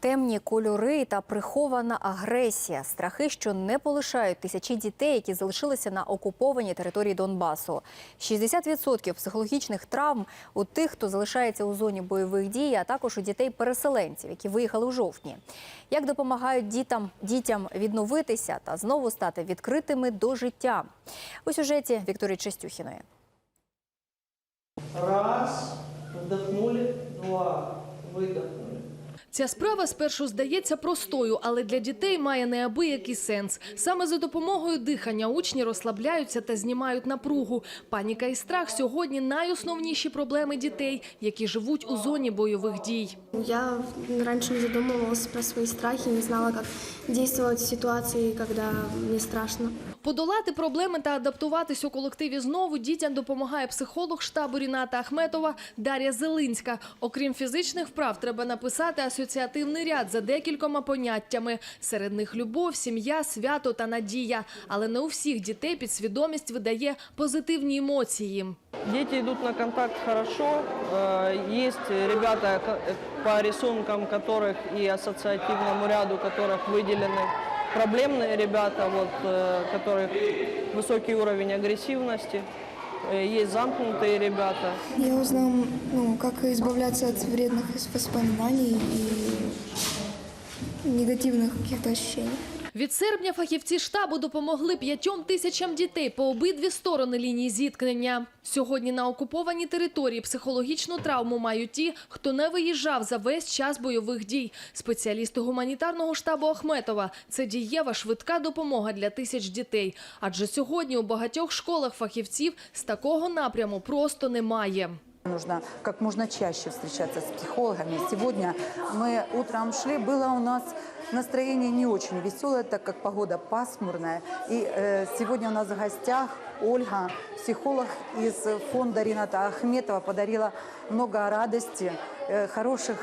Темні кольори та прихована агресія, страхи, що не полишають тисячі дітей, які залишилися на окупованій території Донбасу. 60% психологічних травм у тих, хто залишається у зоні бойових дій, а також у дітей-переселенців, які виїхали у жовтні. Як допомагають дітям, дітям відновитися та знову стати відкритими до життя? У сюжеті Вікторії Чистюхіної. Раз, вдохнули, два, видохнули. Ця справа спершу здається простою, але для дітей має неабиякий сенс. Саме за допомогою дихання учні розслабляються та знімають напругу. Паніка і страх сьогодні найосновніші проблеми дітей, які живуть у зоні бойових дій. Я раньше не задумывалась про свои страхи, не знала, как действовать в ситуации, когда мне страшно. Подолати проблеми та адаптуватись у колективі знову дітям допомагає психолог штабу Ріната Ахметова Дар'я Зелинська. Окрім фізичних вправ, треба написати асоціативний ряд за декількома поняттями. Серед них любов, сім'я, свято та надія. Але не у всіх дітей підсвідомість видає позитивні емоції. Дети идут на контакт хорошо. Э, Есть ребята, ко- э, по рисункам которых и ассоциативному ряду которых выделены проблемные ребята, вот, э, которых высокий уровень агрессивности. Э, Есть замкнутые ребята. Я узнал, ну, как избавляться от вредных воспоминаний и негативных каких-то ощущений. Від серпня фахівці штабу допомогли п'ятьом тисячам дітей по обидві сторони лінії зіткнення. Сьогодні на окупованій території психологічну травму мають ті, хто не виїжджав за весь час бойових дій. Спеціалісти гуманітарного штабу Ахметова – це дієва швидка допомога для тисяч дітей. Адже сьогодні у багатьох школах фахівців з такого напряму просто немає. Нужно как можно чаще встречаться с психологами. Сегодня мы утром шли, было у нас настроение не очень веселое, так как погода пасмурная. И э, сегодня у нас в гостях Ольга, психолог из фонда Рината Ахметова, подарила много радости, э, хороших,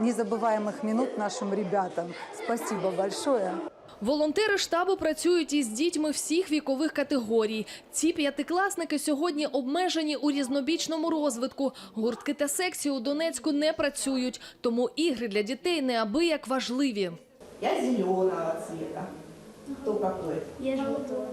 незабываемых минут нашим ребятам. Спасибо большое. Волонтери штабу працюють із дітьми всіх вікових категорій. Ці п'ятикласники сьогодні обмежені у різнобічному розвитку. Гуртки та секції у Донецьку не працюють, тому ігри для дітей неабияк важливі. Я зеленого цвета. Кто какой? Я желтая.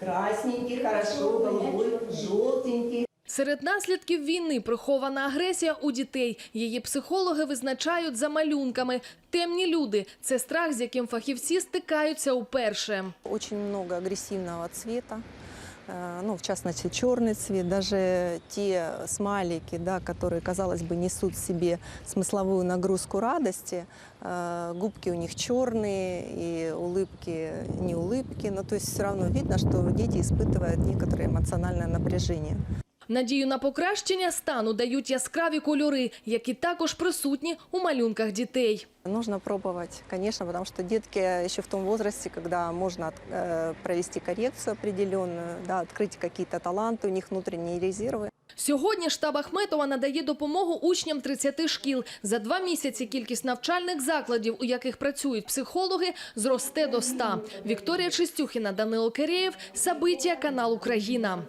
Красненький, хорошо, голубой, желтенький. Серед наслідків війни прихована агресія у дітей. Її психологи визначають за малюнками. Темні люди це страх, з яким фахівці стикаються уперше. Очень много агрессивного цвета, э, ну, в частности, черный цвет, даже те смайлики, да, которые, казалось бы, несут в себе смысловую нагрузку радости, э, губки у них черные, и улыбки не улыбки, но то есть все равно видно, что дети испытывают некоторое эмоциональное напряжение. Надію на покращення стану дають яскраві кольори, які також присутні у малюнках дітей. Нужно пробовать, конечно, потому что детки еще в том возрасте, когда можно э, провести коррекцию определенную, да, открыть какие-то таланты, у них внутренние резервы. Сьогодні штаб Ахметова надає допомогу учням 30 шкіл. За два місяці кількість навчальних закладів, у яких працюють психологи, зросте до 100. Вікторія Чистюхіна, Данило Кирєєв, Сабиття, канал Україна.